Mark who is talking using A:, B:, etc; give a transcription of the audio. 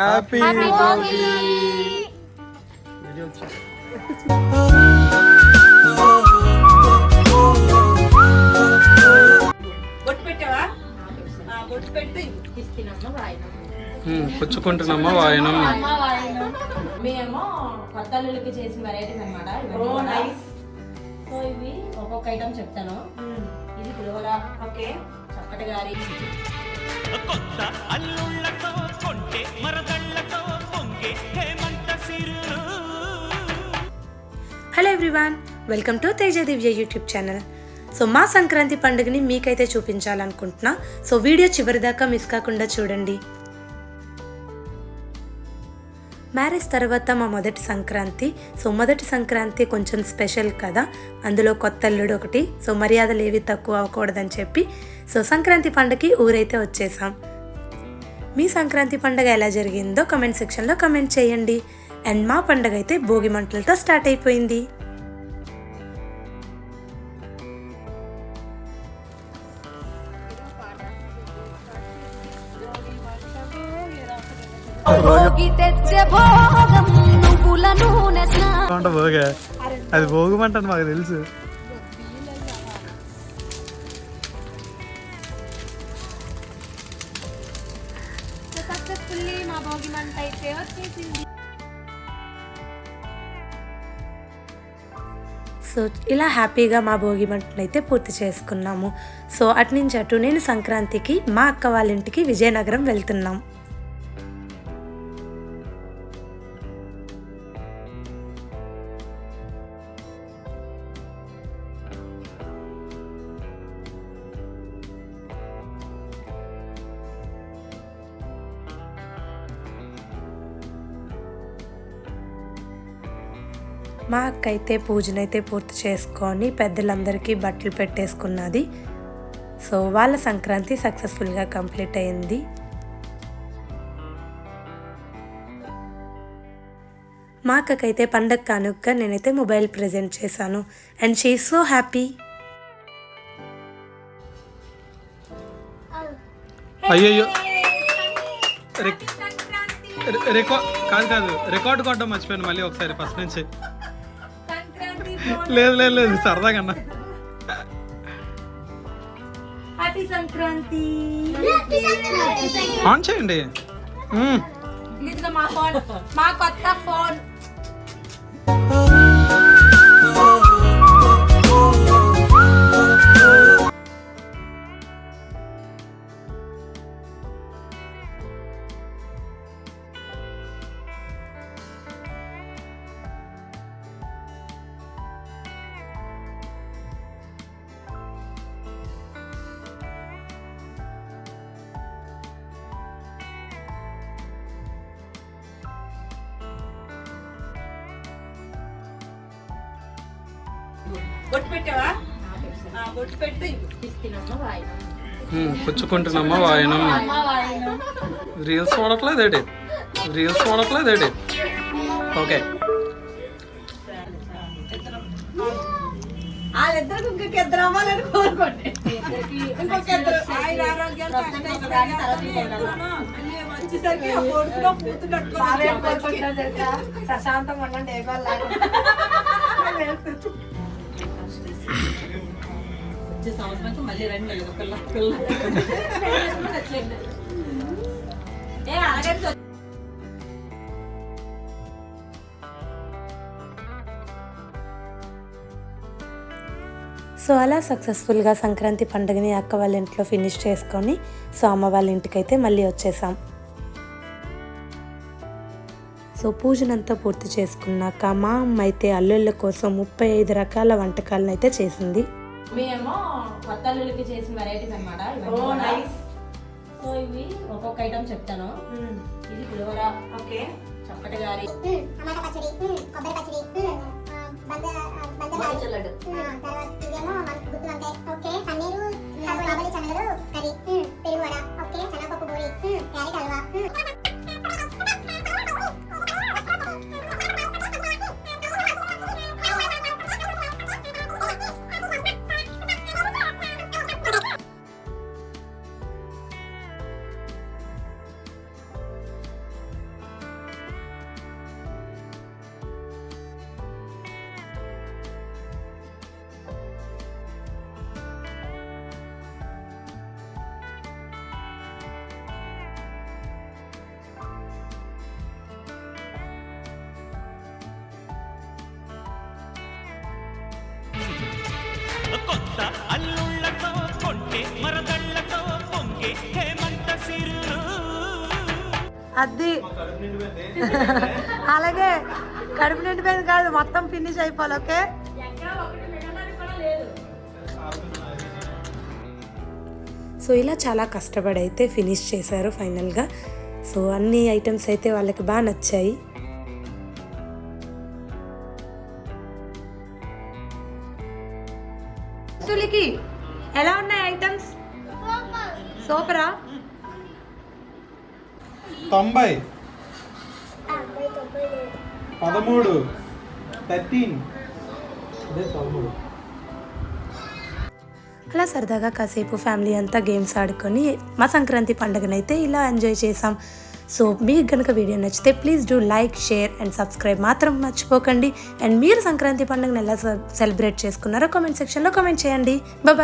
A: Happy పుచ్చుకుంటున్నామా వాయనం.
B: మేమేమో కొత్త అల్లులకి చేసిన వెరైటీస్ అనమాట
C: నైస్
B: సో ఇవి ఒక్కొక్క ఐటమ్ చెప్తాను. ఇది పులిహోర
C: ఓకే.
B: చప్పటి గారి.
D: కొత్త అల్లుళ్ళతో కొంటే మరదళ్ళతో పొంగే హేమంత సిరులు
E: hello everyone welcome to Teja Divya YouTube channel so మా సంక్రాంతి పండుగని మీకైతే చూపించాలనుకుంటున్నా. సో వీడియో చివరిదాకా మిస్ కాకుండా చూడండి. మ్యారేజ్ తర్వాత మా మొదటి సంక్రాంతి. సో మొదటి సంక్రాంతి కొంచెం స్పెషల్ కదా. అందులో కొత్త అల్లుడు ఒకటి. సో మర్యాదలు ఏవి తక్కువ అవ్వకూడదని చెప్పి. సో సంక్రాంతి పండుగకి ఊరైతే వచ్చేసాం. మీ సంక్రాంతి పండుగ ఎలా జరిగిందో కమెంట్ సెక్షన్లో కమెంట్ చేయండి. అండ్ మా పండుగ అయితే భోగి మంటలతో స్టార్ట్ అయిపోయింది.
F: తెచ్చే భోగం
A: అది భోగమంటాను మాకు తెలుసు.
E: సో ఇలా హ్యాపీగా మా భోగి మంటను అయితే పూర్తి చేసుకున్నాము. సో అటు నుంచి అటు నేను సంక్రాంతికి మా అక్క వాళ్ళ ఇంటికి విజయనగరం వెళ్తున్నాం. మా అక్క అయితే పూజనైతే పూర్తి చేసుకొని పెద్దలందరికీ బట్టలు పెట్టేసుకున్నది. సో వాళ్ళ సంక్రాంతి సక్సెస్ఫుల్గా కంప్లీట్ అయింది. మా అక్కకైతే పండగ కానుక నేనైతే మొబైల్ ప్రజెంట్ చేశాను. And she so happy.
A: అయ్యయ్యో. రికార్డ్ కాదు కాదు రికార్డ్ కొట్టడం మర్చిపోయాను మళ్ళీ ఒకసారి ఫస్ట్ నుంచి. లేదు లేదు లేదు సరదాగా అన్న.
B: హ్యాపీ సంక్రాంతి
A: ఆన్ చేయండి.
B: మా ఫోన్ మా కొత్త ఫోన్
C: బొట్టు పెట్టావా? ఆ, బొట్టు పెడితే
B: తీసుకున్నాము వాయినం.
A: రీల్స్ చూడట్లేదు ఏంటి? రీల్స్ చూడట్లేదు ఏంటి? ఓకే.
C: వాళ్ళిద్దరికి ఇంకొక ఇద్దరు అవ్వాలని కోరుకోండి. ఇంకొక ఇద్దరు ఆయన ఆరోగ్యాలు అన్నీ వచ్చేసరికి ఆ కొడుకులో పూతు కట్టుకొని
B: ప్రశాంతంగా ఉండండి ఏ
C: వచ్చే సంవత్సరానికి మళ్ళీ రండి పిల్ల పిల్ల
B: ఏ అలాగే
E: సో అలా సక్సెస్ఫుల్గా సంక్రాంతి పండుగని అక్క వాళ్ళ ఇంట్లో ఫినిష్ చేసుకొని సో అమ్మ వాళ్ళ ఇంటికైతే మళ్ళీ వచ్చేసాం. సో పూజనంతా పూర్తి చేసుకున్నాక మా అమ్మ అయితే అల్లుళ్ళ కోసం ముప్పై ఐదు రకాల వంటకాలను అయితే చేసింది.
B: మేమేమో కొత్త అల్లులకి చేసిన వెరైటీస్ అనమాట
C: ఓ నైస్
B: సో ఇవి ఒక్కొక్క ఐటమ్ చెప్తాను. ఇది పులిహోర
C: ఓకే.
B: చప్పటి గారి.
G: టమాటా పచ్చడి కొబ్బరి పచ్చడి బంద బంద
B: మరచల్లడు.
G: తర్వాత ఇదేమో గుత్తి వంకాయ. ఓకే. పన్నీరు కర్రీ.
D: కొత్త అల్లుళ్ళతో కొంటే మరదళ్ళతో పొంగే హేమంత సిరులు.
E: అది అలాగే కడుపు నిండిపోయింది కాదు మొత్తం ఫినిష్ అయిపోవాలి ఓకే? సో ఇలా చాలా కష్టపడి అయితే ఫినిష్ చేశారు ఫైనల్గా సో అన్ని ఐటమ్స్ అయితే వాళ్ళకి బాగా నచ్చాయి. సులికి ఎలా ఉన్నాయి ఐటమ్స్ సూపరా?
A: తొంభై. పదమూడు. థర్టీన్. అదే పదమూడు.
E: అలా సరదాగా కాసేపు ఫ్యామిలీ అంతా గేమ్స్ ఆడుకొని మా సంక్రాంతి పండుగనైతే ఇలా ఎంజాయ్ చేసాం. సో మీకు కనుక వీడియో నచ్చితే please do like share and subscribe మాత్రం మర్చిపోకండి. అండ్ మీరు సంక్రాంతి పండుగను ఎలా సెలబ్రేట్ చేసుకున్నారో కామెంట్ సెక్షన్లో కామెంట్ చేయండి. బాయ్